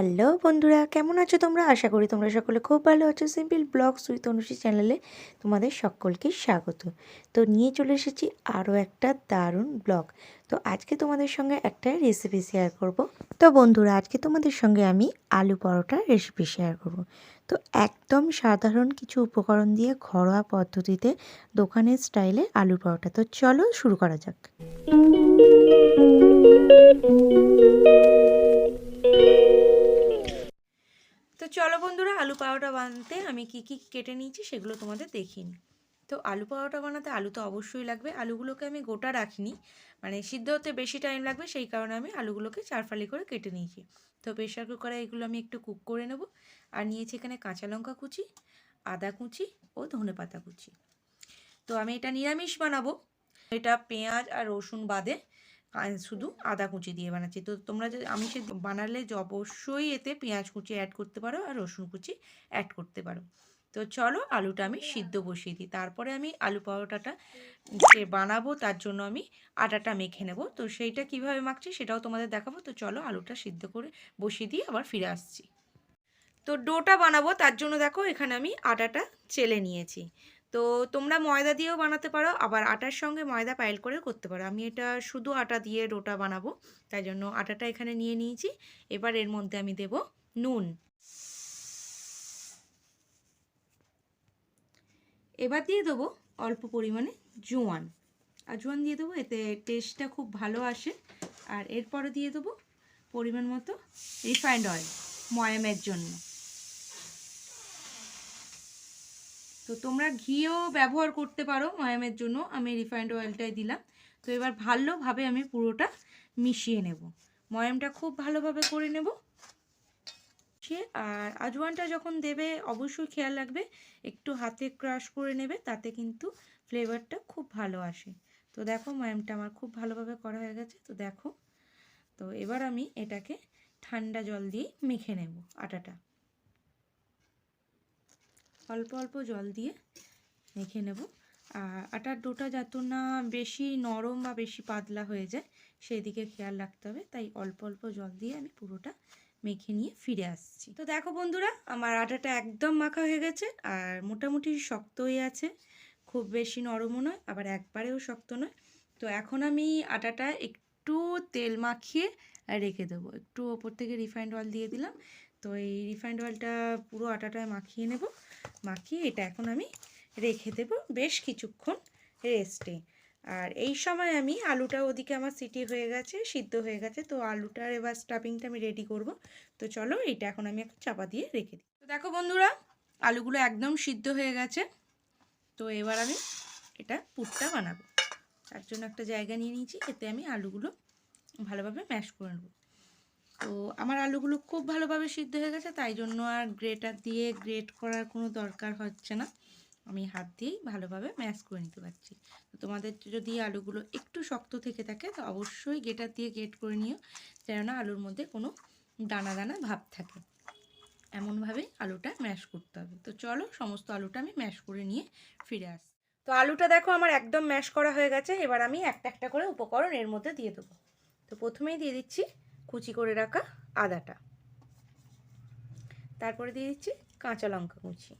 Hello বন্ধুরা, কেমন আছো তোমরা? আশা করি তোমরা সকলে খুব ভালো আছো। সিম্পল ব্লগ সুইথ অনুষী চ্যানেলে তোমাদের সকলকে স্বাগত। তো নিয়ে চলে এসেছি আরও একটা দারুণ ব্লগ। তো আজকে তোমাদের সঙ্গে একটা রেসিপি শেয়ার করব। তো বন্ধুরা, আজকে তোমাদের সঙ্গে আমি আলু পরোটার রেসিপি শেয়ার করব। তো একদম সাধারণ কিছু উপকরণ দিয়ে ঘরোয়া পদ্ধতিতে দোকানের স্টাইলে আলু পরোটা। তো চলো শুরু করা যাক। পাওয়াটা বানাতে আমি কি কি কেটে নিয়েছি সেগুলো তোমাদের দেখিয়ে নিই। তো আলু পাওয়াটা বানাতে আলু তো অবশ্যই লাগবে। আলুগুলোকে আমি গোটা রাখিনি। মানে সিদ্ধ হতে বেশি টাইম লাগবে, সেই কারণে আমি আলুগুলোকে চারফালি করে কেটে নিয়েছি। তো প্রেশার কুকারে এগুলো আমি একটু কুক করে নেব। আর নিয়েছি এখানে কাঁচা লঙ্কা কুচি, আদা কুচি ও ধনে পাতা কুচি। তো আমি এটা নিরামিষ বানাবো। এটা পেঁয়াজ আর রসুন বাদে শুধু আদা কুচি দিয়ে বানাচ্ছি। তো তোমরা যে আমি সে বানালে যে অবশ্যই এতে পেঁয়াজ কুচি অ্যাড করতে পারো আর রসুন কুচি অ্যাড করতে পারো। তো চলো আলুটা আমি সিদ্ধ বসিয়ে দিই। তারপরে আমি আলু পরোটাটা যে বানাবো তার জন্য আমি আটাটা মেখে নেব। তো সেইটা কীভাবে মাখছি সেটাও তোমাদের দেখাবো। তো চলো আলুটা সিদ্ধ করে বসিয়ে দিয়ে আবার ফিরে আসছি। তো ডোটা বানাবো। তার জন্য দেখো এখানে আমি আটাটা চেলে নিয়েছি। তো তোমরা ময়দা দিয়েও বানাতে পারো, আবার আটার সঙ্গে ময়দা পাইল করে করতে পারো। আমি এটা শুধু আটা দিয়ে ডোটা বানাবো, তাই জন্য আটাটা এখানে নিয়ে নিয়েছি। এবার এর মধ্যে আমি দেব নুন। এবার দিয়ে দেবো অল্প পরিমাণে জোয়ান। আর জোয়ান দিয়ে দেবো, এতে টেস্টটা খুব ভালো আসে। আর এরপরে দিয়ে দেবো পরিমাণ মতো রিফাইন্ড অয়েল ময়ামের জন্য। তো তোমরা ঘিও ব্যবহার করতে পারো ময়ামের জন্য। আমি রিফাইন্ড অয়েলটাই দিলাম। তো এবার ভালোভাবে আমি পুরোটা মিশিয়ে নেব। ময়ামটা খুব ভালোভাবে করে নেব। আর আজওয়ানটা যখন দেবে, অবশ্যই খেয়াল রাখবে, একটু হাতে ক্রাশ করে নেবে, তাতে কিন্তু ফ্লেভারটা খুব ভালো আসে। তো দেখো ময়ামটা আমার খুব ভালোভাবে করা হয়ে গেছে। তো দেখো, তো এবার আমি এটাকে ঠান্ডা জল দিয়ে মেখে নেব আটাটা। অল্প অল্প জল দিয়ে মেখে নেব। আটার ডোটা যাতে না বেশি নরম বা বেশি পাতলা হয়ে যায় সেই দিকে খেয়াল রাখতে হবে। তাই অল্প অল্প জল দিয়ে আমি পুরোটা মেখে নিয়ে ফিরে আসছি। তো দেখো বন্ধুরা, আমার আটাটা একদম মাখা হয়ে গেছে আর মোটামুটি শক্ত হয়ে আছে। খুব বেশি নরমও নয়, আবার একবারেও শক্ত নয়। তো এখন আমি আটাটা একটু তেল মাখিয়ে রেখে দেবো। একটু ওপর থেকে রিফাইন্ড অয়েল দিয়ে দিলাম। তো এই রিফাইন্ড অয়েলটা পুরো আটাটায় মাখিয়ে নেব। মাখিয়ে এটা এখন আমি রেখে দেব বেশ কিছুক্ষণ রেস্টে। আর এই সময় আমি আলুটা ওদিকে আমার সিটি হয়ে গেছে, সিদ্ধ হয়ে গেছে, তো আলুটার এবার স্টাফিংটা আমি রেডি করব। তো চলো এটা এখন আমি একটু চাপা দিয়ে রেখে দিই। তো দেখো বন্ধুরা, আলুগুলো একদম সিদ্ধ হয়ে গেছে। তো এবার আমি এটা পুরটা বানাবো। তার জন্য একটা জায়গা নিয়ে নিয়েছি, এতে আমি আলুগুলো ভালোভাবে ম্যাশ করে নেব। তো আমার আলুগুলো খুব ভালোভাবে সিদ্ধ হয়ে গেছে, তাই জন্য আর গ্রেটার দিয়ে গ্রেট করার কোনো দরকার হচ্ছে না। আমি হাত দিয়েই ভালোভাবে ম্যাশ করে নিতে পারছি। তো তোমাদের যদি আলুগুলো একটু শক্ত থেকে থাকে, তো অবশ্যই গ্রেটার দিয়ে গ্রেট করে নিও যেন না আলুর মধ্যে কোনো দানা দানা ভাব থাকে। এমনভাবেই আলুটা ম্যাশ করতে হবে। তো চলো সমস্ত আলুটা আমি ম্যাশ করে নিয়ে ফিরে আসি। তো আলুটা দেখো আমার একদম ম্যাশ করা হয়ে গেছে, এবার আমি একটা একটা করে উপকরণ এর মধ্যে দিয়ে দেবো। তো প্রথমেই দিয়ে দিচ্ছি কুচি করে রাখা আদাটা। তারপরে দিয়ে দিচ্ছি কাঁচা লঙ্কা কুচি।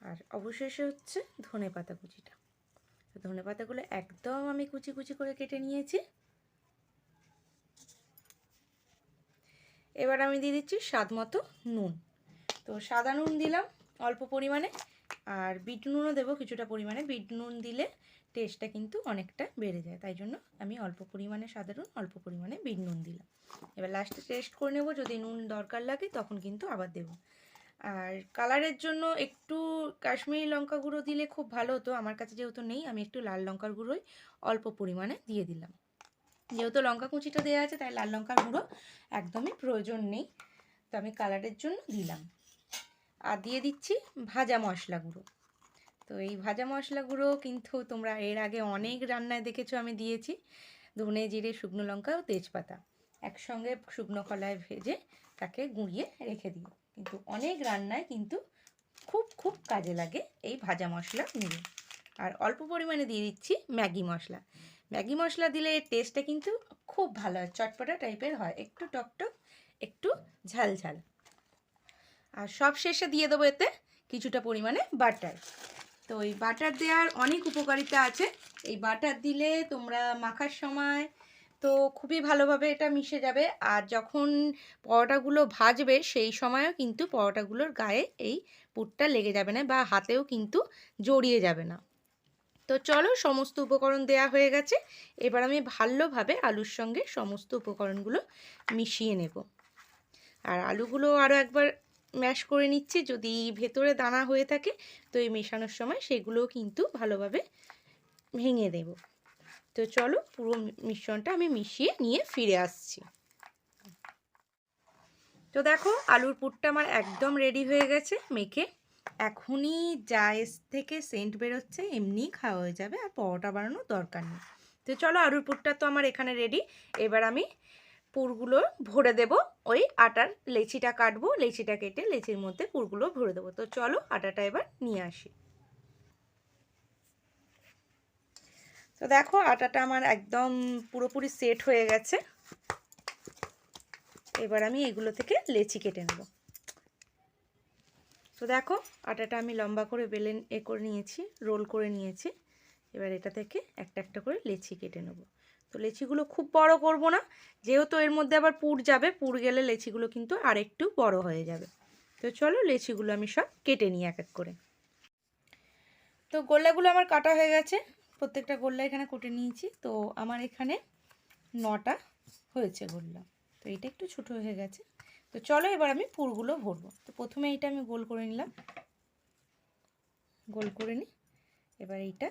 আর অবশেষে হচ্ছে ধনে পাতা কুচিটা। ধনে পাতাগুলো একদম আমি কুচি কুচি করে কেটে নিয়েছি। এবার আমি দিয়ে দিচ্ছি স্বাদ মতো নুন। তো সাদা নুন দিলাম অল্প পরিমাণে। আর বিট নুনও দেবো কিছুটা পরিমাণে। বিট নুন দিলে টেস্টটা কিন্তু অনেকটা বেড়ে যায়। তাই জন্য আমি অল্প পরিমাণে নুন, অল্প পরিমাণে বিট নুন দিলাম। এবার লাস্টে টেস্ট করে নেব। যদি নুন দরকার লাগে তখন কিন্তু আবার দেবো। আর কালারের জন্য একটু কাশ্মীরি লঙ্কা গুঁড়ো দিলে খুব ভালো হতো। আমার কাছে যেহেতু নেই, আমি একটু লাল লঙ্কার গুঁড়োই অল্প পরিমাণে দিয়ে দিলাম। যেহেতু লঙ্কা কুচিটা দেওয়া আছে, তাই লাল লঙ্কার গুঁড়ো একদমই প্রয়োজন নেই। তো আমি কালারের জন্য দিলাম। আর দিয়ে দিচ্ছি ভাজা মশলা গুঁড়ো। তো এই ভাজা মশলা গুঁড়ো কিন্তু তোমরা এর আগে অনেক রান্নায় দেখেছ আমি দিয়েছি। ধনে জিরে, শুকনো লঙ্কা ও তেজপাতা। একসঙ্গে শুকনো কলায় ভেজে তাকে গুঁড়িয়ে রেখে দিই। কিন্তু অনেক রান্নায় কিন্তু খুব খুব কাজে লাগে এই ভাজা মশলা গুঁড়ো। আর অল্প পরিমাণে দিয়ে দিচ্ছি ম্যাগি মশলা। ম্যাগি মশলা দিলে টেস্টটা কিন্তু খুব ভালো হয়, চটপটা টাইপের হয়। একটু টকটক একটু ঝাল ঝাল। আর সব শেষে দিয়ে দেবো এতে কিছুটা পরিমাণে বাটার। তো এই বাটার দেওয়ার অনেক উপকারিতা আছে। এই বাটার দিলে তোমরা মাখার সময় তো খুবই ভালোভাবে এটা মিশে যাবে। আর যখন পরোটাগুলো ভাজবে, সেই সময়ও কিন্তু পরোটাগুলোর গায়ে এই পুরটা লেগে যাবে না বা হাতেও কিন্তু জড়িয়ে যাবে না। তো চলো সমস্ত উপকরণ দেয়া হয়ে গেছে। এবার আমি ভালোভাবে আলুর সঙ্গে সমস্ত উপকরণগুলো মিশিয়ে নেব। আর আলুগুলো আরও একবার ম্যাশ করে নিচ্ছি, যদি ভেতরে দানা হয়ে থাকে, তো এই মেশানোর সময় সেগুলোও কিন্তু ভালোভাবে ভেঙে দেব। তো চলো পুরো মিশ্রণটা আমি মিশিয়ে নিয়ে ফিরে আসছি। তো দেখো, আলুর পুরটা আমার একদম রেডি হয়ে গেছে, মেখে। এখনই যা এস থেকে সেন্ট বেরোচ্ছে, এমনি খাওয়া হয়ে যাবে, আর পরোটা বানানোর দরকার নেই। তো চলো, আলুর পুরটা তো আমার এখানে রেডি এবার আমি পুরগুলো ভরে দেব। ওই আটার লেচিটা কাটবো, লেচিটা কেটে লেচির মধ্যে পুরগুলো ভরে দেবো। তো চলো আটাটা এবার নিয়ে আসি। তো দেখো আটাটা আমার একদম পুরোপুরি সেট হয়ে গেছে। এবার আমি এগুলো থেকে লেচি কেটে নেব। তো দেখো আটাটা আমি লম্বা করে বেলেন এ করে নিয়েছি, রোল করে নিয়েছি। এবার এটা থেকে একটা একটা করে লেচি কেটে নেব। তো লেচিগুলো খুব বড় করব না। যেহেতু এর মধ্যে আবার পুর যাবে, পুর গেলে লেচিগুলো কিন্তু আরেকটু বড় হয়ে যাবে। তো চলো লেচিগুলো আমি সব কেটে নিই এক এক করে। তো গোল্লাগুলো আমার কাটা হয়ে গেছে। প্রত্যেকটা গোল্লা এখানে কুটে নিয়েছি। তো আমার এখানে নটা হয়েছে গোল্লা। তো এটা একটু ছোটো হয়ে গেছে। তো চলো এবার আমি পুরগুলো ভরবো। তো প্রথমে এইটা আমি গোল করে নিলাম। গোল করে নিই। এবার এইটা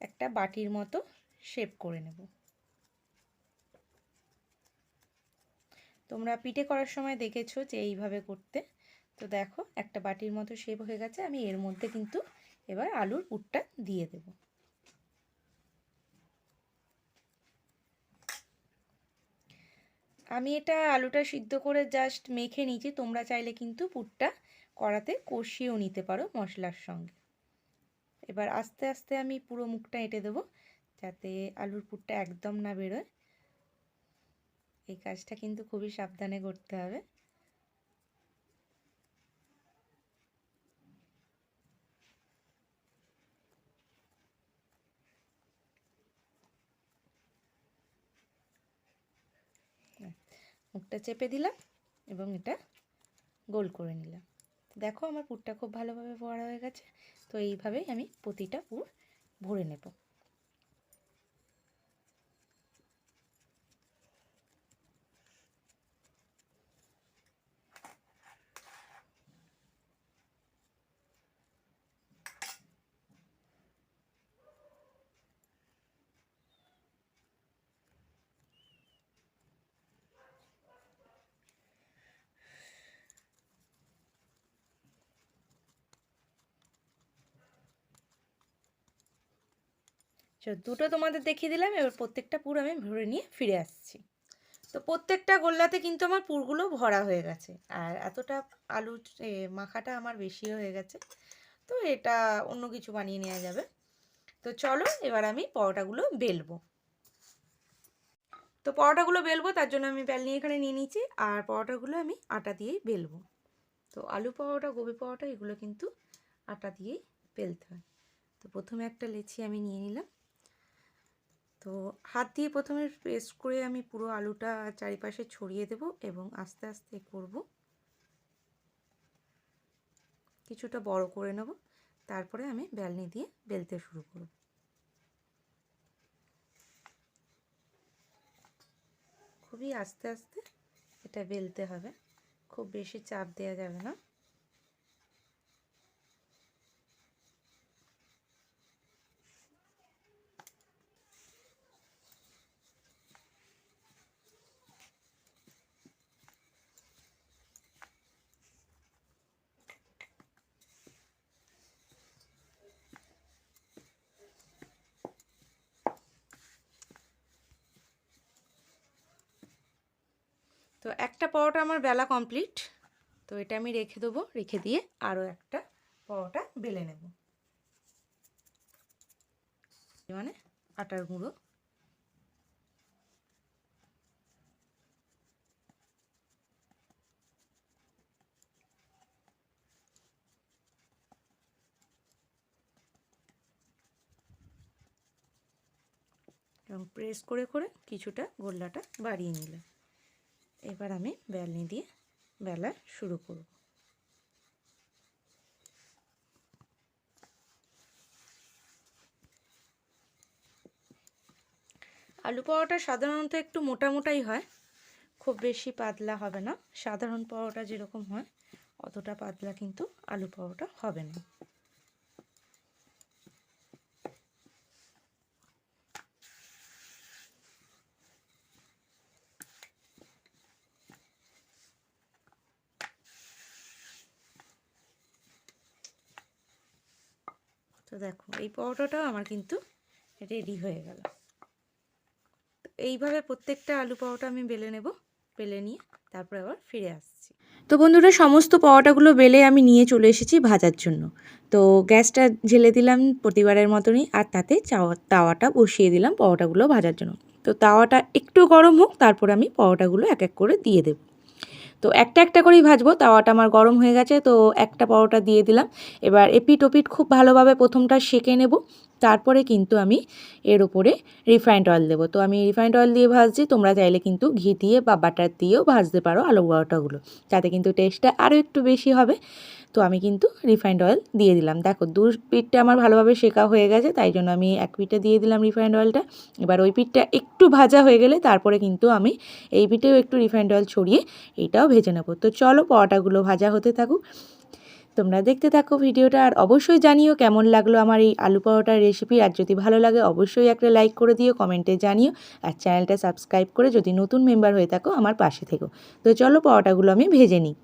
একটা বাটির মতো শেপ করে নেব। তোমরা পিঠে করার সময় দেখেছ যে এইভাবে করতে। তো দেখো, একটা বাটির মতো শেপ হয়ে গেছে, আমি এর মধ্যে কিন্তু এবার আলুর পুরটা দিয়ে দেব। আমি এটা আলুটা সিদ্ধ করে জাস্ট মেখে নিয়েছি, তোমরা চাইলে কিন্তু পুরটা কড়াতে কষিয়েও নিতে পারো মশলার সঙ্গে। এবার আস্তে আস্তে আমি পুরো মুখটা এঁটে দেবো। যাতে আলুর পুরটা একদম না বেরোয়। এই কাজটা কিন্তু খুবই সাবধানে করতে হবে। মুখটা চেপে দিলাম এবং এটা গোল করে নিলাম। দেখো আমার পুরটা খুব ভালোভাবে ভরা হয়ে গেছে। তো এইভাবেই আমি প্রতিটা পুর ভরে নেব। দুটো তোমাদের দেখিয়ে দিলাম, এবার প্রত্যেকটা পুর আমি ভরে নিয়ে ফিরে আসছি। তো প্রত্যেকটা গোল্লাতে কিন্তু আমার পুরগুলো ভরা হয়ে গেছে। আর এতটা আলু মাখাটা আমার বেশি হয়ে গেছে। তো এটা অন্য কিছু বানিয়ে নেওয়া যাবে। তো চলো, এবার আমি পরোটাগুলো বেলবো। তো পরোটাগুলো বেলবো, তার জন্য আমি বেল নিয়ে এখানে নিয়ে নিয়েছি। আর পরোটাগুলো আমি আটা দিয়েই বেলবো। তো আলু পরোটা, গোবি পরোটা, এগুলো কিন্তু আটা দিয়েই বেলতে হয়। তো প্রথমে একটা লেচি আমি নিয়ে নিলাম। তো হাত দিয়ে প্রথমে পেস্ট করে আমি পুরো আলুটা চারিপাশে ছড়িয়ে দেব এবং আস্তে আস্তে করব। কিছুটা বড় করে নেব, তারপরে আমি বেলনি দিয়ে বেলতে শুরু করব। খুবই আস্তে আস্তে এটা বেলতে হবে, খুব বেশি চাপ দেওয়া যাবে না। তো একটা পরোটা আমার বেলা কমপ্লিট তো এটা আমি রেখে দেবো, রেখে দিয়ে আরও একটা পরোটা বেলে নেব। মানে আটার গুঁড়ো। এবং প্রেস করে করে কিছুটা গোল্লাটা বাড়িয়ে নিলাম। এবার আমি বেলনি দিয়ে বেলা শুরু করব। আলু পাওয়াটা সাধারণত একটু মোটা মোটাই হয়, খুব বেশি পাতলা হবে না। সাধারণ পাওয়াটা যেরকম হয়, অতটা পাতলা কিন্তু আলু পাওয়াটা হবে না। তো দেখো, এই পরোটাটাও আমার কিন্তু রেডি হয়ে গেল। এইভাবে প্রত্যেকটা আলু পাওয়াটা আমি বেলে নেব, বেলে নিয়ে তারপরে আবার ফিরে আসছি। তো বন্ধুরা, সমস্ত পাওয়াটাগুলো বেলে আমি নিয়ে চলে এসেছি ভাজার জন্য। তো গ্যাসটা ঝেলে দিলাম প্রতিবারের মতনই আর তাতে চাওয়া তাওয়াটা বসিয়ে দিলাম পাওয়াটাগুলো ভাজার জন্য। তো তাওয়াটা একটু গরম হোক, তারপর আমি পাওয়াটাগুলো এক এক করে দিয়ে দেবো। তো একটা একটা করেই ভাজবো। তাওয়াটা আমার গরম হয়ে গেছে, তো একটা পরোটা দিয়ে দিলাম। এবার এপিট ওপিট খুব ভালোভাবে প্রথমটা সেঁকে নেব। তারপরে কিন্তু আমি এর উপরে রিফাইন্ড অয়েল দেবো। তো আমি রিফাইন্ড অয়েল দিয়ে ভাজছি, তোমরা চাইলে কিন্তু ঘি দিয়ে বা বাটার দিয়েও ভাজতে পারো আলু পরোটাগুলো। তাতে কিন্তু টেস্টটা আরও একটু বেশি হবে। তো আমি কিন্তু রিফাইন্ড অয়েল দিয়ে দিলাম। দেখো, দু পিঠটা আমার ভালোভাবে শেখা হয়ে গেছে, তাই জন্য আমি এক পিঠটা দিয়ে দিলাম রিফাইন্ড অয়েলটা এবার ওই পিঠটা একটু ভাজা হয়ে গেলে তারপরে কিন্তু আমি এই পিঠেও একটু রিফাইন্ড অয়েল ছড়িয়ে এটাও ভেজে নেব। তো চলো, পরোটাগুলো ভাজা হতে থাকুক। তোমরা দেখতে থাকো ভিডিওটা আর অবশ্যই জানিও কেমন লাগল আমার এই আলু পরোটার রেসিপি আর যদি ভালো লাগে, অবশ্যই একটা লাইক করে দিও, কমেন্টে জানিও। আর চ্যানেলটা সাবস্ক্রাইব করে যদি নতুন মেম্বার হয়ে থাকো, আমার পাশে থেকো। তো চলো, পরোটাগুলো আমি ভেজে নিই।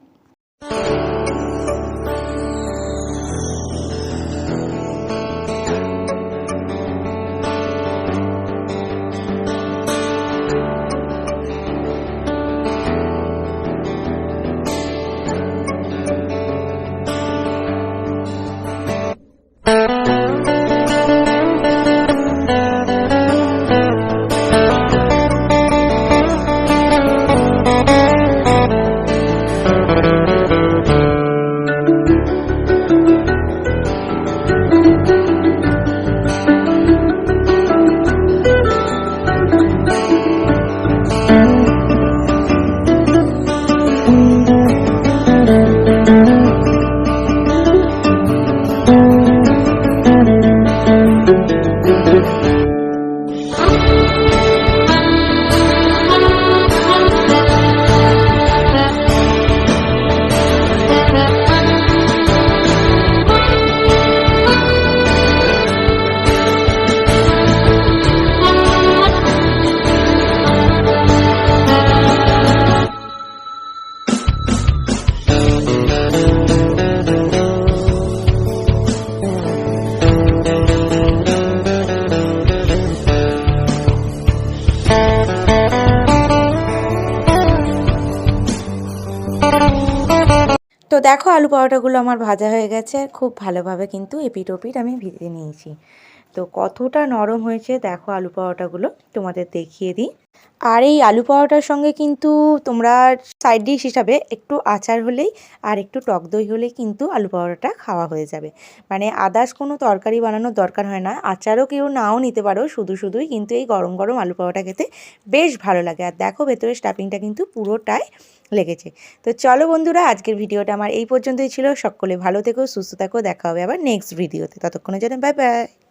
দেখো আলু পরোটাগুলো আমার ভাজা হয়ে গেছে। খুব ভালোভাবে কিন্তু এপিট ওপিট আমি ভেজে নিয়েছি। তো কতটা নরম হয়েছে দেখো আলু পরোটাগুলো, তোমাদের দেখিয়ে দিই। আর এই আলু পরোটার সঙ্গে কিন্তু তোমরা সাইড ডিশ হিসাবে একটু আচার হলেই আর একটু টক দই হলেই কিন্তু আলু পরোটাটা খাওয়া হয়ে যাবে। মানে আদার্স কোনো তরকারি বানানোর দরকার হয় না, আচারও কেউ নাও নিতে পারো, শুধু শুধুই কিন্তু এই গরম গরম আলু পরোটা খেতে বেশ ভালো লাগে। আর দেখো ভেতরে স্টাফিংটা কিন্তু পুরোটাই লেগেছে। তো চলো বন্ধুরা, আজকের ভিডিওটা আমার এই পর্যন্তই ছিল। সকলে ভালো থেকো, সুস্থ থাকো, দেখা হবে আবার নেক্সট ভিডিওতে ততক্ষণে যেন বাই বাই